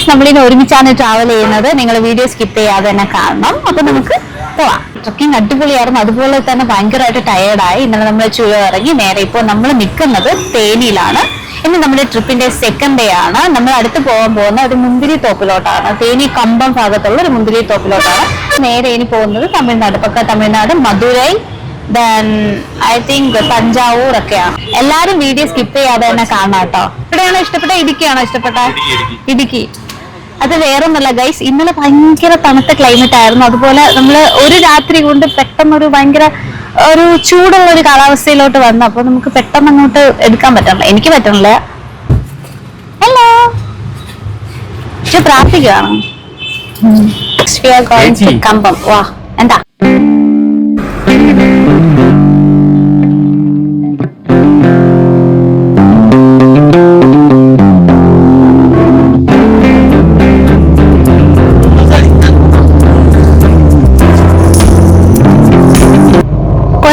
Guys നമ്മളിനി ഒരുമിച്ചാണ് travel ചെയ്യുന്നത്. നിങ്ങൾ വീഡിയോ സ്കിപ്പ് ചെയ്യാതെ തന്നെ കാണണം. അപ്പൊ നമുക്ക് പോവാം. ട്രക്കിംഗ് അടിപൊളിയായിരുന്നു. അതുപോലെ തന്നെ ഭയങ്കരമായിട്ട് ടയേർഡായി ഇന്നലെ നമ്മൾ ചുഴ ഇറങ്ങി നേരെ ഇപ്പോൾ നമ്മൾ നിൽക്കുന്നത് തേനിയിലാണ്. ഇന്ന് നമ്മുടെ ട്രിപ്പിന്റെ സെക്കൻഡ് ഡേ ആണ്. നമ്മൾ അടുത്ത് പോകാൻ പോകുന്ന ഒരു മുന്തിരി തോപ്പിലോട്ടാണ്. തേനി കമ്പം ഭാഗത്തുള്ള ഒരു മുന്തിരി തോപ്പിലോട്ടാണ്. നേരെ ഇനി പോകുന്നത് തമിഴ്നാട്. പക്ക Tamil Nadu Madurai then I think Thanjavur ഒക്കെയാണ്. എല്ലാരും വീഡിയോ സ്കിപ്പ് ചെയ്യാതെ തന്നെ കാണാം കേട്ടോ. ഇവിടെയാണോ ഇഷ്ടപ്പെട്ട ഇടുക്കിയാണോ ഇഷ്ടപ്പെട്ട ഇടുക്കി. അത് വേറൊന്നല്ല ഗൈസ് ഇന്നലെ ഭയങ്കര തണുത്ത ക്ലൈമറ്റ് ആയിരുന്നു. അതുപോലെ നമ്മൾ ഒരു രാത്രി കൊണ്ട് പെട്ടെന്ന് ഒരു ഭയങ്കര ഒരു ചൂടുള്ള ഒരു കാലാവസ്ഥയിലോട്ട് വന്നു. അപ്പൊ നമുക്ക് പെട്ടെന്ന് അങ്ങോട്ട് എടുക്കാൻ പറ്റണില്ല. എനിക്ക് പറ്റണില്ല. ഹലോ പ്രാർത്ഥിക്കുകയാണ്. കമ്പം. വാ എന്താ?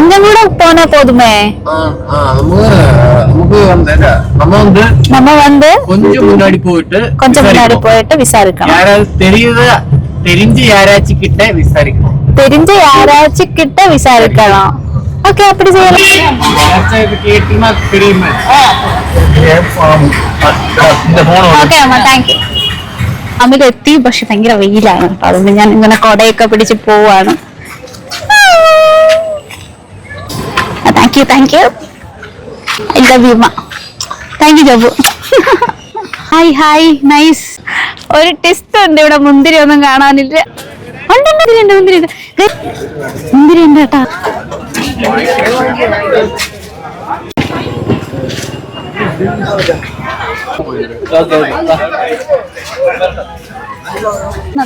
கொஞ்சம் கூட போனா போதுமே ஆ, ஆ, நம்ம நமக்கு வந்து என்ன, நம்ம வந்து நம்ம வந்து கொஞ்சம் முன்னாடி போயிட்டு கொஞ்சம் முன்னாடி விசாரிப்போம். போயிட்டு விசாரிக்கணும் யாராவது தெரியுத தெரிஞ்சு யாராச்சும் கிட்ட விசாரிக்கணும் தெரிஞ்ச யாராச்சும் கிட்ட விசாரிக்கலாம் ஓகே அப்படி செய்யலாம் யாராச்சும் இப்ப கேட்டீங்கன்னா தெரியுமே இந்த போன ഓക്കെ അമ്മ താങ്ക് യു അമ്മയിൽ എത്തി പക്ഷെ ഭയങ്കര വെയിലാണ് കേട്ടോ അതുകൊണ്ട് ഞാൻ ഇങ്ങനെ കൊടയൊക്കെ പിടിച്ച് പോവാണ് Thank you thank you I love you thank you ജബു hi hi nice ഒരു ടെസ്റ്റ് ഉണ്ട് ഇവിടെ മുന്തിരി ഒന്നും കാണാനില്ല. ഉണ്ട് മുന്തിരി ഉണ്ട് മുന്തിരി ഉണ്ട്. മുന്തിരി ഉണ്ട് കേട്ടാ.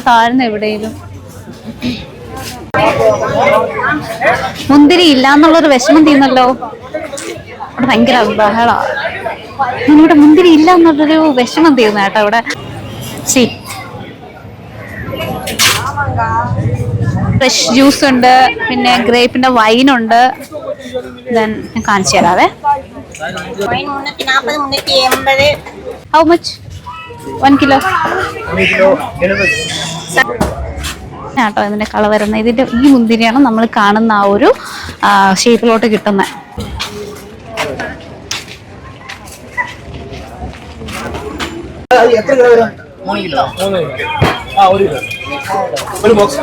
താഴ്ന്ന എവിടെയും മുന്തിരി ഇല്ല എന്നുള്ളൊരു വിഷമം തീന്നല്ലോ അവിടെ ഭയങ്കര ബഹള. ഇവിടെ മുന്തിരി ഇല്ല എന്നുള്ളൊരു വിഷമം തീർന്നു കേട്ടോ ഇവിടെ ശരി ഫ്രഷ് ജ്യൂസ് ഉണ്ട് പിന്നെ ഗ്രേപ്പിന്റെ വൈൻ ഉണ്ട്. ദെൻ ഞാൻ കാണിച്ചു തരാവേ. ഹൗ മച്ച് വൺ കിലോ കാട്ടോ ഇതിന്റെ കളർ വരുന്നത്. ഇതിന്റെ ഈ മുന്തിരിയാണ് നമ്മൾ കാണുന്ന ആ ഒരു ഷേപ്പിലോട്ട് കിട്ടുന്നത് ഒരു ബോക്സ്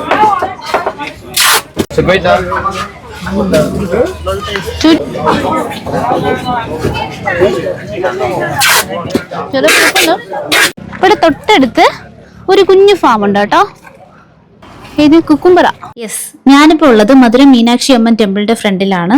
ഇവിടെ തൊട്ടടുത്ത് ഒരു കുഞ്ഞു ഫാം ഉണ്ട് കേട്ടോ. ഇത് കുക്കുംബറ. യെസ് ഞാനിപ്പോ ഉള്ളത് മധുര മീനാക്ഷി അമ്മൻ ടെമ്പിളിന്റെ ഫ്രണ്ടിലാണ്.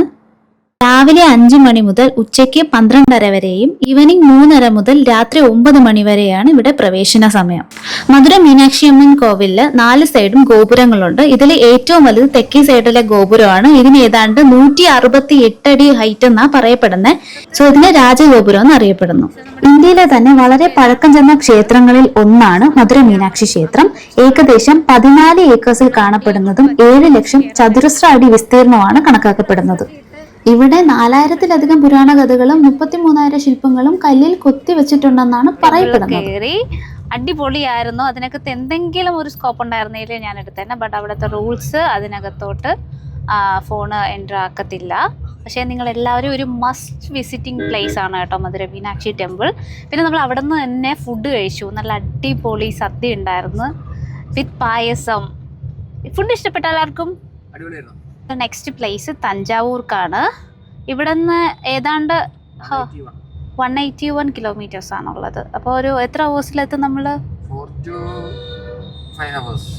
രാവിലെ അഞ്ചു മണി മുതൽ ഉച്ചയ്ക്ക് പന്ത്രണ്ടര വരെയും ഈവനിങ് മൂന്നര മുതൽ രാത്രി ഒമ്പത് മണി വരെയാണ് ഇവിടെ പ്രവേശന സമയം. മധുര മീനാക്ഷി അമ്മൻ കോവിലിൽ നാല് സൈഡും ഗോപുരങ്ങളുണ്ട്. ഇതിൽ ഏറ്റവും വലുത് തെക്കേ സൈഡിലെ ഗോപുരമാണ്. ഇതിന് ഏതാണ്ട് നൂറ്റി അറുപത്തി എട്ടടി ഹൈറ്റ് എന്നാ പറയപ്പെടുന്നത് സോ ഇതിന് രാജഗോപുരം എന്ന് അറിയപ്പെടുന്നു. ഇന്ത്യയിലെ തന്നെ വളരെ പഴക്കം ചെന്ന ക്ഷേത്രങ്ങളിൽ ഒന്നാണ് മധുര മീനാക്ഷി ക്ഷേത്രം. ഏകദേശം പതിനാല് ഏക്കേഴ്സിൽ കാണപ്പെടുന്നതും ഏഴ് ലക്ഷം ചതുരശ്ര അടി വിസ്തീർണമാണ് കണക്കാക്കപ്പെടുന്നത്. ഇവിടെ നാലായിരത്തിലധികം പുരാണ കഥകളും മുപ്പത്തിമൂന്നായിരം ശില്പങ്ങളും കല്ലിൽ കൊത്തി വെച്ചിട്ടുണ്ടെന്നാണ് പറയപ്പെടുന്നത്. അടിപൊളിയായിരുന്നു. അതിനകത്ത് എന്തെങ്കിലും ഒരു സ്കോപ്പ് ഉണ്ടായിരുന്നെങ്കിൽ ഞാൻ എടുത്തേനെ. ബട്ട് അവിടുത്തെ റൂൾസ് അതിനകത്തോട്ട് ഫോൺ എന്റർ ആക്കത്തില്ല. പക്ഷേ നിങ്ങൾ എല്ലാവരും ഒരു മസ്റ്റ് വിസിറ്റിംഗ് പ്ലേസ് ആണ് കേട്ടോ മധുര മീനാക്ഷി ടെമ്പിൾ പിന്നെ നമ്മൾ അവിടെ നിന്ന് തന്നെ ഫുഡ് കഴിച്ചു. നല്ല അടിപൊളി സദ്യ ഉണ്ടായിരുന്നു. വിത്ത് പായസം. ഫുഡ് ഇഷ്ടപ്പെട്ട എല്ലാവർക്കും അടിപൊളിയായിരുന്നു. നെക്സ്റ്റ് പ്ലേസ് തഞ്ചാവൂർക്കാണ്. ഇവിടെ നിന്ന് ഏതാണ്ട് വൺ എയ്റ്റി വൺ കിലോമീറ്റേഴ്സ് ആണുള്ളത്. അപ്പോൾ ഒരു എത്ര ഹവേഴ്സിലെത്തും നമ്മൾ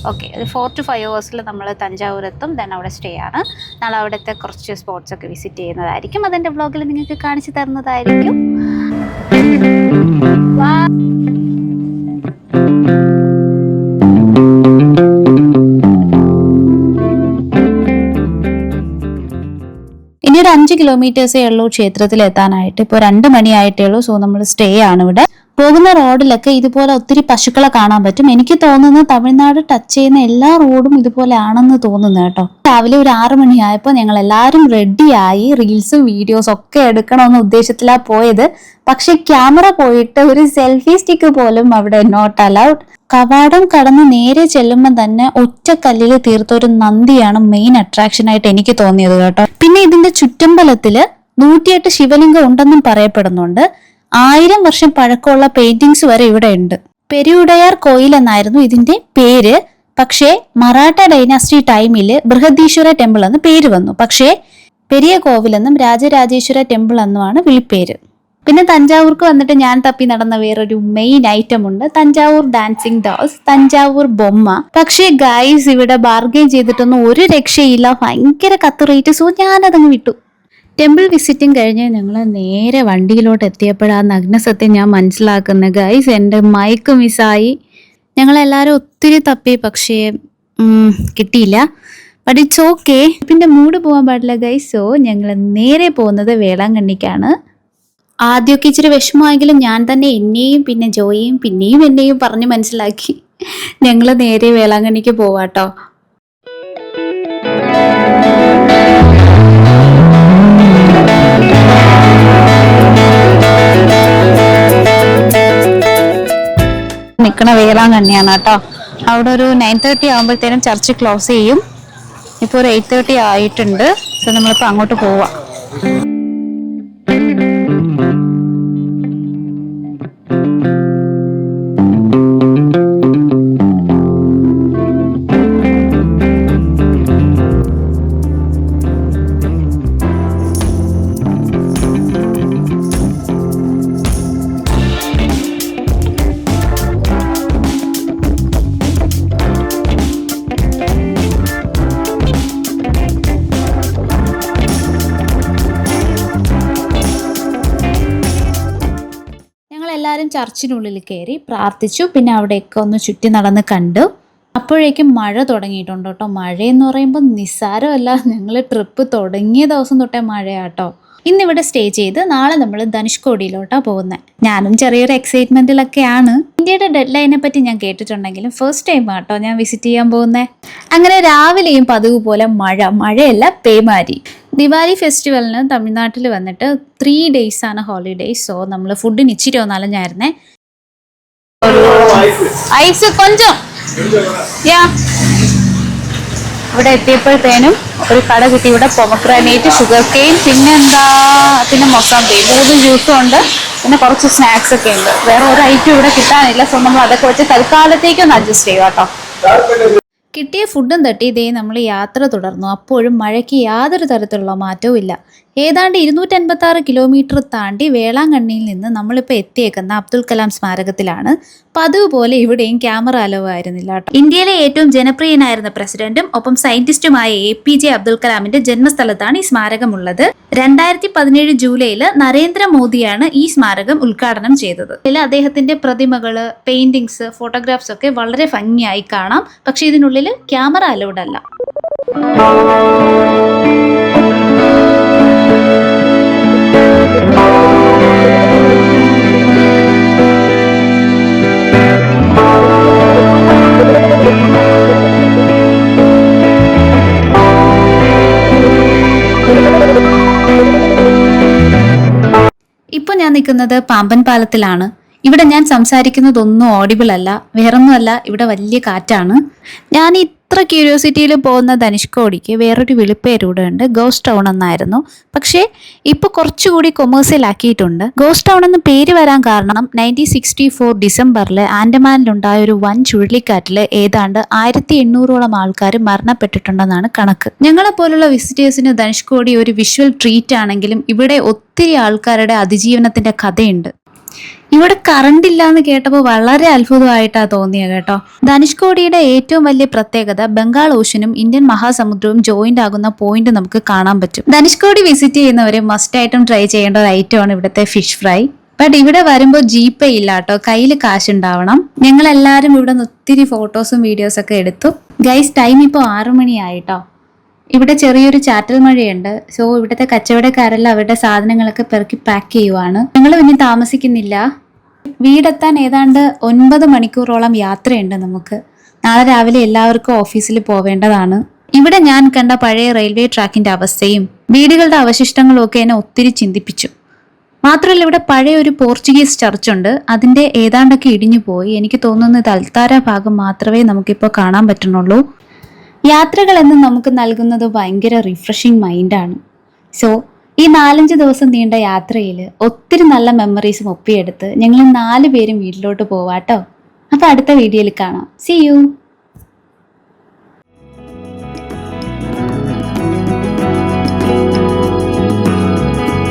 ഓക്കെ ഒരു ഫോർ ടു ഫൈവ് ഹവേഴ്സിൽ നമ്മൾ തഞ്ചാവൂർ എത്തും ദെൻ അവിടെ സ്റ്റേ ആണ്. നാളെ അവിടുത്തെ കുറച്ച് സ്പോട്ട്സ് ഒക്കെ വിസിറ്റ് ചെയ്യുന്നതായിരിക്കും. അതെന്റെ വ്ളോഗിൽ നിങ്ങൾക്ക് കാണിച്ചു തരുന്നതായിരിക്കും. അഞ്ച് കിലോമീറ്റേഴ്സേ ഉള്ളൂ ക്ഷേത്രത്തിൽ എത്താനായിട്ട് ഇപ്പോൾ രണ്ട് മണിയായിട്ടേ ഉള്ളൂ. സോ നമ്മൾ സ്റ്റേ ആണ് ഇവിടെ. പോകുന്ന റോഡിലൊക്കെ ഇതുപോലെ ഒത്തിരി പശുക്കളെ കാണാൻ പറ്റും. എനിക്ക് തോന്നുന്നത് തമിഴ്നാട് ടച്ച് ചെയ്യുന്ന എല്ലാ റോഡും ഇതുപോലെ ആണെന്ന് തോന്നുന്നു കേട്ടോ. രാവിലെ ഒരു ആറു മണിയായപ്പോൾ ഞങ്ങൾ എല്ലാവരും റെഡിയായി റീൽസും വീഡിയോസും ഒക്കെ എടുക്കണമെന്ന ഉദ്ദേശത്തിലാണ് പോയത്. പക്ഷെ ക്യാമറ പോയിട്ട് ഒരു സെൽഫി സ്റ്റിക്ക് പോലും അവിടെ നോട്ട് അലൗഡ് കവാടം കടന്ന് നേരെ ചെല്ലുമ്പോൾ തന്നെ ഒറ്റക്കല്ലിൽ തീർത്ത ഒരു നന്ദിയാണ് മെയിൻ അട്രാക്ഷൻ ആയിട്ട് എനിക്ക് തോന്നിയത് കേട്ടോ. പിന്നെ ഇതിന്റെ ചുറ്റമ്പലത്തിൽ നൂറ്റിയെട്ട് ശിവലിംഗം ഉണ്ടെന്നും പറയപ്പെടുന്നുണ്ട്. ആയിരം വർഷം പഴക്കമുള്ള പെയിന്റിങ്സ് വരെ ഇവിടെ ഉണ്ട്. പെരുവുടയാർ കോയിൽ എന്നായിരുന്നു ഇതിന്റെ പേര്. പക്ഷേ മറാഠ ഡൈനാസ്റ്റി ടൈമിൽ ബൃഹദീശ്വര ടെമ്പിൾ എന്ന് പേര് വന്നു. പക്ഷേ പെരിയ കോവിലെന്നും രാജരാജേശ്വര ടെമ്പിൾ എന്നുമാണ് വിളിപ്പേര്. പിന്നെ തഞ്ചാവൂർക്ക് വന്നിട്ട് ഞാൻ തപ്പി നടന്ന വേറൊരു മെയിൻ ഐറ്റം ഉണ്ട്. തഞ്ചാവൂർ ഡാൻസിങ് ഡോൾസ് തഞ്ചാവൂർ ബൊമ്മ. പക്ഷേ ഗൈസ് ഇവിടെ ബാർഗെയിൻ ചെയ്തിട്ടൊന്നും ഒരു രക്ഷയില്ല. ഭയങ്കര കത്ത് റേറ്റ് സോ ഞാനതങ്ങ് വിട്ടു. ടെമ്പിൾ വിസിറ്റിംഗ് കഴിഞ്ഞ് ഞങ്ങൾ നേരെ വണ്ടിയിലോട്ട് എത്തിയപ്പോഴാ നഗ്നസത്യം ഞാൻ മനസ്സിലാക്കുന്നത്. ഗൈസ് എന്റെ മൈക്ക് മിസ്സായി ഞങ്ങളെല്ലാവരും ഒത്തിരി തപ്പി പക്ഷേ കിട്ടിയില്ല. ബട്ട് ഇറ്റ്സ് ഓക്കെ പിന്നെ മൂഡ് പോകാൻ പാടില്ല ഗൈസ്. സോ ഞങ്ങൾ നേരെ പോകുന്നത് വേളാങ്കണ്ണിക്കാണ്. ആദ്യമൊക്കെ ഇച്ചിരി വിഷമമായെങ്കിലും ഞാൻ തന്നെ എന്നെയും പിന്നെ ജോയിയും പിന്നെയും എന്നെയും പറഞ്ഞ് മനസ്സിലാക്കി ഞങ്ങൾ നേരെ വേളാങ്കണ്ണിക്ക് പോവാട്ടോ. നിൽക്കണ വേളാങ്കണ്ണിയാണ് കേട്ടോ. അവിടെ ഒരു നയൻ തേർട്ടി ആകുമ്പോഴത്തേനും ചർച്ച് ക്ലോസ് ചെയ്യും. ഇപ്പോൾ ഒരു എയ്റ്റ് തേർട്ടി ആയിട്ടുണ്ട്. സോ നമ്മളിപ്പോൾ അങ്ങോട്ട് പോവാം. ചർച്ചിനുള്ളിൽ കയറി പ്രാർത്ഥിച്ചു. പിന്നെ അവിടെയൊക്കെ ഒന്ന് ചുറ്റി നടന്ന് കണ്ടു. അപ്പോഴേക്കും മഴ തുടങ്ങിയിട്ടുണ്ട് കേട്ടോ. മഴയെന്ന് പറയുമ്പോൾ നിസ്സാരമല്ല. ഞങ്ങൾ ട്രിപ്പ് തുടങ്ങിയ ദിവസം തൊട്ടേ മഴയാട്ടോ. ഇന്നിവിടെ സ്റ്റേ ചെയ്ത് നാളെ നമ്മൾ ധനുഷ്കോടിയിലോട്ടാണ് പോകുന്നത് ഞാനും ചെറിയൊരു എക്സൈറ്റ്മെന്റിലൊക്കെയാണ് ഇന്ത്യയുടെ ഡെഡ് ലൈനെ പറ്റി ഞാൻ കേട്ടിട്ടുണ്ടെങ്കിലും ഫസ്റ്റ് ടൈം ആട്ടോ ഞാൻ വിസിറ്റ് ചെയ്യാൻ പോകുന്നത് അങ്ങനെ രാവിലെയും പതിവ് പോലെ മഴ. മഴയല്ല പേമാരി ദിവാലി ഫെസ്റ്റിവലിന് തമിഴ്നാട്ടിൽ വന്നിട്ട് ത്രീ ഡേയ്സ് ആണ് ഹോളിഡേയ്സ് സോ നമ്മൾ ഫുഡിന് ഇച്ചിരി വന്നാലും ഞായിരുന്നേ ഐസ് കൊഞ്ചം. യാ ഇവിടെ എത്തിയപ്പോഴത്തേനും ഒരു കട കിട്ടി. ഇവിടെ പൊമഗ്രാനേറ്റ് ഷുഗർ കെയിൻ പിന്നെ എന്താ പിന്നെ മൊസാമ്പി മൂന്ന് ജ്യൂസും ഉണ്ട്. പിന്നെ കുറച്ച് സ്നാക്സ് ഒക്കെ ഉണ്ട്. വേറെ ഒരു ഐറ്റം ഇവിടെ കിട്ടാനില്ല. സോ നമ്മൾ അതൊക്കെ വെച്ച് തൽക്കാലത്തേക്ക് ഒന്ന് അഡ്ജസ്റ്റ് ചെയ്യുക കേട്ടോ കിട്ടിയ ഫുഡും തട്ടി. ഇതേ നമ്മൾ യാത്ര തുടർന്നു. അപ്പോഴും മഴയ്ക്ക് യാതൊരു തരത്തിലുള്ള മാറ്റവും ഇല്ല ഏതാണ്ട് ഇരുന്നൂറ്റൻപത്തി ആറ് കിലോമീറ്റർ താണ്ടി വേളാങ്കണ്ണിയിൽ നിന്ന് നമ്മളിപ്പോൾ എത്തിയേക്കുന്ന അബ്ദുൽ കലാം സ്മാരകത്തിലാണ്. പതിവ് പോലെ ഇവിടെയും ക്യാമറ അലവ് ആയിരുന്നില്ല ഇന്ത്യയിലെ ഏറ്റവും ജനപ്രിയനായിരുന്ന പ്രസിഡന്റും ഒപ്പം സയന്റിസ്റ്റുമായ എ പി ജെ അബ്ദുൽ കലാമിന്റെ ജന്മസ്ഥലത്താണ് ഈ സ്മാരകമുള്ളത്. രണ്ടായിരത്തി പതിനേഴ് ജൂലൈയിൽ നരേന്ദ്രമോദിയാണ് ഈ സ്മാരകം ഉദ്ഘാടനം ചെയ്തത്. ഇതിൽ അദ്ദേഹത്തിന്റെ പ്രതിമകൾ പെയിന്റിങ്സ് ഫോട്ടോഗ്രാഫ്സ് ഒക്കെ വളരെ ഭംഗിയായി കാണാം. പക്ഷെ ഇതിനുള്ളിൽ ക്യാമറ അലൗഡ് അല്ല. നിൽക്കുന്നത് പാമ്പൻ പാലത്തിലാണ്. ഇവിടെ ഞാൻ സംസാരിക്കുന്നതൊന്നും ഓഡിബിൾ അല്ല. വേറൊന്നുമല്ല. ഇവിടെ വലിയ കാറ്റാണ്. ഞാൻ ഇത്ര ക്യൂരിയോസിറ്റിയിൽ പോകുന്ന ധനുഷ്കോടിക്ക് വേറൊരു വിളിപ്പേരൂടെ ഉണ്ട്. ഗോസ്റ്റ് ടൗൺ എന്നായിരുന്നു. പക്ഷേ ഇപ്പോൾ കുറച്ചുകൂടി കൊമേഴ്സ്യൽ ആക്കിയിട്ടുണ്ട്. ഗോസ്റ്റ് ടൗൺ എന്ന് പേര് വരാൻ കാരണം നയന്റീൻ സിക്സ്റ്റി ഫോർ ഡിസംബറിൽ ആൻഡമാനിലുണ്ടായ ഒരു വൻ ചുഴലിക്കാറ്റിൽ ഏതാണ്ട് ആയിരത്തി എണ്ണൂറോളം ആൾക്കാർ മരണപ്പെട്ടിട്ടുണ്ടെന്നാണ് കണക്ക്. ഞങ്ങളെ പോലുള്ള വിസിറ്റേഴ്സിന് ധനുഷ്കോടി ഒരു വിഷ്വൽ ട്രീറ്റ് ആണെങ്കിലും ഇവിടെ ഒത്തിരി ആൾക്കാരുടെ അതിജീവനത്തിന്റെ കഥയുണ്ട്. ഇവിടെ കറണ്ട് ഇല്ല എന്ന് കേട്ടപ്പോൾ വളരെ അത്ഭുതമായിട്ടാണ് തോന്നിയത് കേട്ടോ. ധനുഷ്കോടിയുടെ ഏറ്റവും വലിയ പ്രത്യേകത ബംഗാൾ ഓഷനും ഇന്ത്യൻ മഹാസമുദ്രവും ജോയിന്റ് ആകുന്ന പോയിന്റ് നമുക്ക് കാണാൻ പറ്റും. ധനുഷ്കോടി വിസിറ്റ് ചെയ്യുന്നവരെ മസ്റ്റ് ആയിട്ടും ട്രൈ ചെയ്യേണ്ട ഒരു ഐറ്റം ആണ് ഇവിടുത്തെ ഫിഷ് ഫ്രൈ ബട്ട് ഇവിടെ വരുമ്പോൾ ജീപ്പേ ഇല്ല കേട്ടോ. കയ്യിൽ കാശ് ഉണ്ടാവണം ഞങ്ങൾ എല്ലാവരും ഇവിടെ നിന്ന് ഒത്തിരി ഫോട്ടോസും വീഡിയോസൊക്കെ എടുത്തു. ഗൈസ് ടൈം ഇപ്പോൾ ആറു മണിയായിട്ടോ ഇവിടെ ചെറിയൊരു ചാറ്റൽ മഴയുണ്ട്. സോ ഇവിടുത്തെ കച്ചവടക്കാരെല്ലാം അവരുടെ സാധനങ്ങളൊക്കെ പെറുക്കി പാക്ക് ചെയ്യുവാണ്. ഞങ്ങൾ പിന്നെ താമസിക്കുന്നില്ല. വീടെത്താൻ ഏതാണ്ട് ഒൻപത് മണിക്കൂറോളം യാത്രയുണ്ട് നമുക്ക്. നാളെ രാവിലെ എല്ലാവർക്കും ഓഫീസിൽ പോവേണ്ടതാണ്. ഇവിടെ ഞാൻ കണ്ട പഴയ റെയിൽവേ ട്രാക്കിന്റെ അവസ്ഥയും വീടുകളുടെ അവശിഷ്ടങ്ങളും ഒക്കെ എന്നെ ഒത്തിരി ചിന്തിപ്പിച്ചു. മാത്രമല്ല ഇവിടെ പഴയ ഒരു പോർച്ചുഗീസ് ചർച്ച് ഉണ്ട്. അതിന്റെ ഏതാണ്ടൊക്കെ ഇടിഞ്ഞു പോയി എനിക്ക് തോന്നുന്നത് അൽത്താര ഭാഗം മാത്രമേ നമുക്കിപ്പോൾ കാണാൻ പറ്റുന്നുള്ളൂ. യാത്രകൾ എന്ന് നമുക്ക് നൽകുന്നത് ഭയങ്കര റിഫ്രഷിങ് മൈൻഡാണ് സോ ഈ നാലഞ്ച് ദിവസം നീണ്ട യാത്രയിൽ ഒത്തിരി നല്ല മെമ്മറീസും ഒപ്പിയെടുത്ത് ഞങ്ങൾ നാല് പേരും വീട്ടിലോട്ട് പോവാട്ടോ. അപ്പോൾ അടുത്ത വീഡിയോയിൽ കാണാം. C U